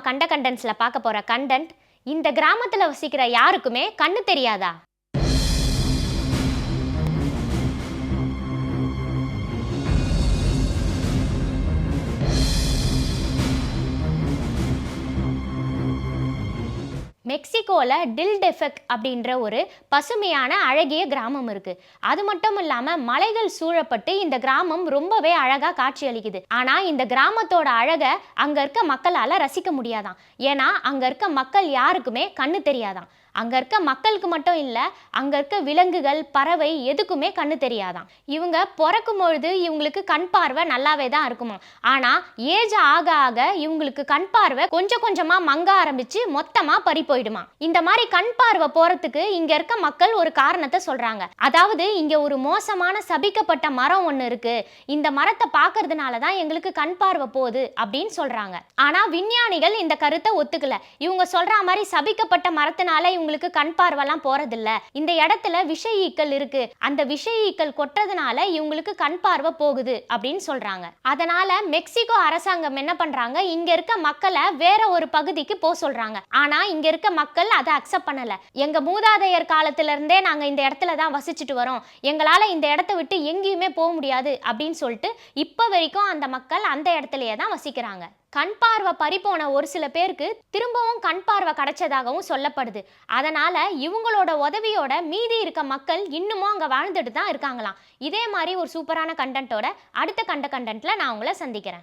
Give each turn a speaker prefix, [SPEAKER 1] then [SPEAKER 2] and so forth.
[SPEAKER 1] கண்ட கண்டென்ட்ஸில் பார்க்க போகிற கண்டென்ட் இந்த கிராமத்தில் வசிக்கிற யாருக்குமே கண்ணு தெரியாதா? மெக்சிகோவில் டில் டெஃபெக் அப்படின்ற ஒரு பசுமையான அழகிய கிராமம் இருக்குது அது மட்டும் இல்லாமல் மலைகள் சூழப்பட்டு இந்த கிராமம் ரொம்பவே அழகாக காட்சியளிக்குது ஆனால் இந்த கிராமத்தோட அழகை அங்கே இருக்க மக்களால் ரசிக்க முடியாதாம் ஏன்னா அங்கே இருக்க மக்கள் யாருக்குமே கண்ணு தெரியாதாம் அங்கே இருக்க மக்களுக்கு மட்டும் இல்லை அங்கே இருக்க விலங்குகள் பறவை எதுக்குமே கண்ணு தெரியாதாம். இவங்க பிறக்கும் பொழுது இவங்களுக்கு கண் பார்வை நல்லாவே தான் இருக்குமா ஆனால் ஏஜ் ஆக ஆக இவங்களுக்கு கண் பார்வை கொஞ்சம் கொஞ்சமாக மங்க ஆரம்பித்து மொத்தமாக பறி போயிடுமா இந்த மாதிரி கண் பார்வை போகிறதுக்கு இங்கே இருக்க மக்கள் ஒரு காரணத்தை சொல்கிறாங்க அதாவது இங்கே ஒரு மோசமான சபிக்கப்பட்ட மரம் ஒன்று இருக்குது இந்த மரத்தை பார்க்கறதுனால தான் எங்களுக்கு கண் பார்வை போகுது அப்படின்னு சொல்கிறாங்க ஆனால் விஞ்ஞானிகள் இந்த கருத்தை ஒத்துக்கல. இவங்க சொல்கிற மாதிரி சபிக்கப்பட்ட மரத்தினால உங்களுக்கு கண் பார்வைலாம் போறதில்ல. இந்த இடத்துல விஷ ஈக்கள் இருக்கு. அந்த விஷ ஈக்கள் கொட்டுறதுனால இவங்களுக்கு கண் பார்வை போகுது அப்படின்னு சொல்றாங்க. அதனால மெக்சிகோ அரசாங்கம் என்ன பண்றாங்க? இங்க இருக்க மக்களை வேற ஒரு பகுதிக்கு போக சொல்றாங்க. ஆனா இங்க இருக்க மக்கள் அதை அக்செப்ட் பண்ணல. எங்க மூதாதையர் காலத்துல இருந்தே நாங்க இந்த இடத்துல தான் வசிச்சுட்டு வரோம். எங்களால இந்த இடத்த விட்டு எங்கேயுமே போக முடியாது அப்படின்னு சொல்லிட்டு இப்ப வரைக்கும் அந்த மக்கள் அந்த இடத்துலயே தான் வசிக்கிறாங்க. கண் பார்வை பறிப்போன ஒரு சில பேருக்கு திரும்பவும் கண் பார்வை கிடைச்சதாகவும் சொல்லப்படுது. அதனால் இவங்களோட உதவியோட மீதி இருக்க மக்கள் இன்னமும் அங்கே வாழ்ந்துட்டு தான் இருக்காங்களாம். இதே மாதிரி ஒரு சூப்பரான கண்டென்ட்டோட அடுத்த கண்ட கண்டென்ட்டில் நான் உங்களை சந்திக்கிறேன்.